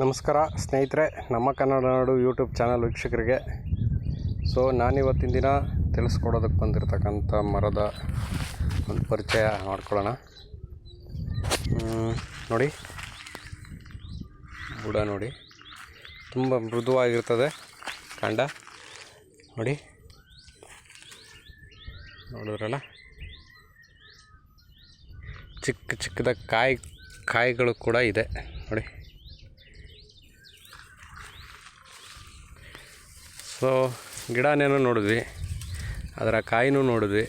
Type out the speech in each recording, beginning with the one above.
ನಮಸ್ಕಾರ ಸ್ನೇಹಿತರೆ, ನಮ್ಮ ಕನ್ನಡ ನಾಡು ಯೂಟ್ಯೂಬ್ ಚಾನಲ್ ವೀಕ್ಷಕರಿಗೆ. ಸೊ ನಾನಿವತ್ತಿನ ದಿನ ತಿಳಿಸ್ಕೊಡೋದಕ್ಕೆ ಬಂದಿರತಕ್ಕಂಥ ಮರದ ಒಂದು ಪರಿಚಯ ಮಾಡ್ಕೊಳ್ಳೋಣ. ನೋಡಿ. ಬುಡ ನೋಡಿ. ತುಂಬ ಮೃದುವಾಗಿರ್ತದೆ ಕಾಂಡ. ನೋಡಿ. ನೋಡಿದ್ರಲ್ಲ? ಚಿಕ್ಕ ಚಿಕ್ಕದ ಕಾಯಿ, ಕಾಯಿಗಳು ಕೂಡ ಇದೆ. ನೋಡಿ. ಸೊ ಗಿಡನೇನೋ ನೋಡಿದ್ವಿ. ಅದರ ಕಾಯಿನೂ ನೋಡಿದ್ವಿ.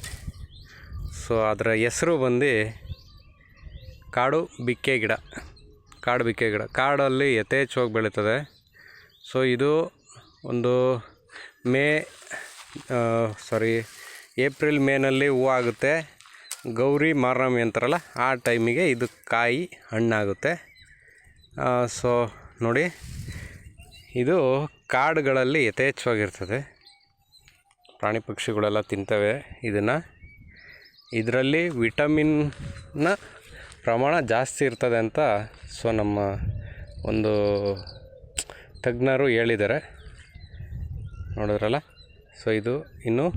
ಸೊ ಅದರ ಹೆಸರು ಬಂದು ಕಾಡು ಬಿಕ್ಕೆ ಗಿಡ. ಕಾಡು ಬಿಕ್ಕೆ ಗಿಡ. ಕಾಡಲ್ಲಿ ಯಥೇಚ್ಛವಾಗಿ ಬೆಳೀತದೆ. ಸೊ ಇದು ಒಂದು ಮೇ ಸಾರಿ ಏಪ್ರಿಲ್ ಮೇನಲ್ಲಿ ಹೂವು ಆಗುತ್ತೆ. ಗೌರಿ ಮಾರ್ನಮಿ ಅಂತಾರಲ್ಲ, ಆ ಟೈಮಿಗೆ ಇದು ಕಾಯಿ ಹಣ್ಣಾಗುತ್ತೆ. ಸೊ ನೋಡಿ. ಇದು ಕಾಡುಗಳಲ್ಲಿ ಯಥೇಚ್ಛವಾಗಿರ್ತದೆ. ಪ್ರಾಣಿ ಪಕ್ಷಿಗಳೆಲ್ಲ ತಿಂತವೆ. ಇದನ್ನು ಇದರಲ್ಲಿ ವಿಟಮಿನ್ನ ಪ್ರಮಾಣ ಜಾಸ್ತಿ ಇರ್ತದೆ ಅಂತ ಸೊ ನಮ್ಮ ಒಂದು ತಜ್ಞರು ಹೇಳಿದ್ದಾರೆ. ನೋಡಿದ್ರಲ್ಲ? ಸೊ ಇದು ಇನ್ನು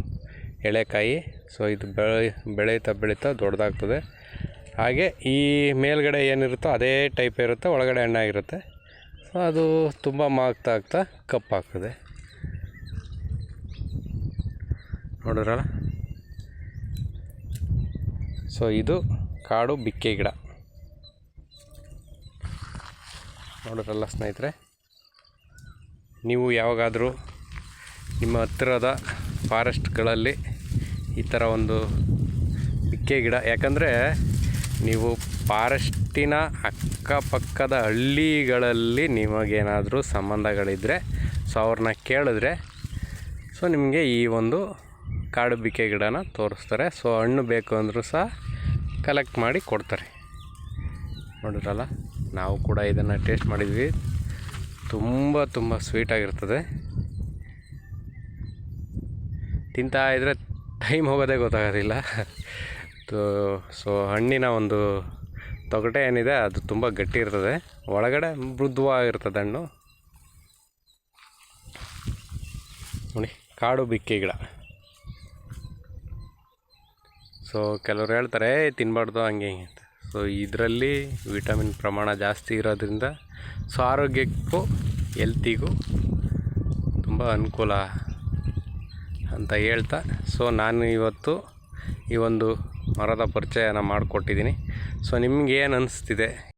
ಎಳೆಕಾಯಿ. ಸೊ ಇದು ಬೆಳೆ ಬೆಳೀತಾ ಬೆಳೀತಾ ದೊಡ್ಡದಾಗ್ತದೆ. ಹಾಗೆ ಈ ಮೇಲ್ಗಡೆ ಏನಿರುತ್ತೋ ಅದೇ ಟೈಪ್ ಇರುತ್ತೆ, ಒಳಗಡೆ ಹಣ್ಣಾಗಿರುತ್ತೆ. ಅದು ತುಂಬ ಮಾಗ್ತಾ ಆಗ್ತಾ ಕಪ್ಪಾಗ್ತದೆ ನೋಡಿದ್ರಲ್ಲ? ಸೊ ಇದು ಕಾಡು ಬಿಕ್ಕೆ ಗಿಡ. ನೋಡಿದ್ರಲ್ಲ ಸ್ನೇಹಿತರೆ? ನೀವು ಯಾವಾಗಾದರೂ ನಿಮ್ಮ ಹತ್ತಿರದ ಫಾರೆಸ್ಟ್ಗಳಲ್ಲಿ ಈ ಥರ ಒಂದು ಬಿಕ್ಕೆ ಗಿಡ, ಯಾಕಂದರೆ ನೀವು ಫಾರೆಸ್ಟಿನ ಅಕ್ಕಪಕ್ಕದ ಹಳ್ಳಿಗಳಲ್ಲಿ ನಿಮಗೇನಾದರೂ ಸಂಬಂಧಗಳಿದ್ದರೆ ಸೊ ಅವ್ರನ್ನ ಕೇಳಿದ್ರೆ ಸೊ ನಿಮಗೆ ಈ ಒಂದು ಕಾಡು ಬಿಕೆ ಗಿಡನ ತೋರಿಸ್ತಾರೆ. ಸೊ ಹಣ್ಣು ಬೇಕು ಅಂದರೂ ಸಹ ಕಲೆಕ್ಟ್ ಮಾಡಿ ಕೊಡ್ತಾರೆ. ನೋಡಿರಲ್ಲ ನಾವು ಕೂಡ ಇದನ್ನು ಟೇಸ್ಟ್ ಮಾಡಿದ್ವಿ. ತುಂಬ ತುಂಬ ಸ್ವೀಟಾಗಿರ್ತದೆ ತಿಂತಾ ಇದ್ದರೆ ಟೈಮ್ ಹೋಗೋದೇ ಗೊತ್ತಾಗೋದಿಲ್ಲ. ಸೊ ಹಣ್ಣಿನ ಒಂದು ತೊಗಟೆ ಏನಿದೆ ಅದು ತುಂಬ ಗಟ್ಟಿ ಇರ್ತದೆ. ಒಳಗಡೆ ಮೃದುವಾಗಿರ್ತದೆ ಹಣ್ಣು. ನೋಡಿ ಕಾಡು ಬಿಕ್ಕಿ ಗಿಡ. ಸೊ ಕೆಲವರು ಹೇಳ್ತಾರೆ "ಏ, ತಿನ್ನಬಾರ್ದು ಹಂಗೆ ಹಿಂಗೆ ಅಂತ. ಸೊ ಇದರಲ್ಲಿ ವಿಟಮಿನ್ ಪ್ರಮಾಣ ಜಾಸ್ತಿ ಇರೋದ್ರಿಂದ ಸೊ ಆರೋಗ್ಯಕ್ಕೂ ಎಲ್ತಿಗೂ ತುಂಬ ಅನುಕೂಲ ಅಂತ ಹೇಳ್ತಾ. ಸೊ ನಾನು ಇವತ್ತು ಈ ಒಂದು ಮರದ ಪರಿಚಯನ ಮಾಡಿಕೊಟ್ಟಿದ್ದೀನಿ. ಸೊ ನಿಮ್ಗೆ ಏನು ಅನಿಸ್ತಿದೆ?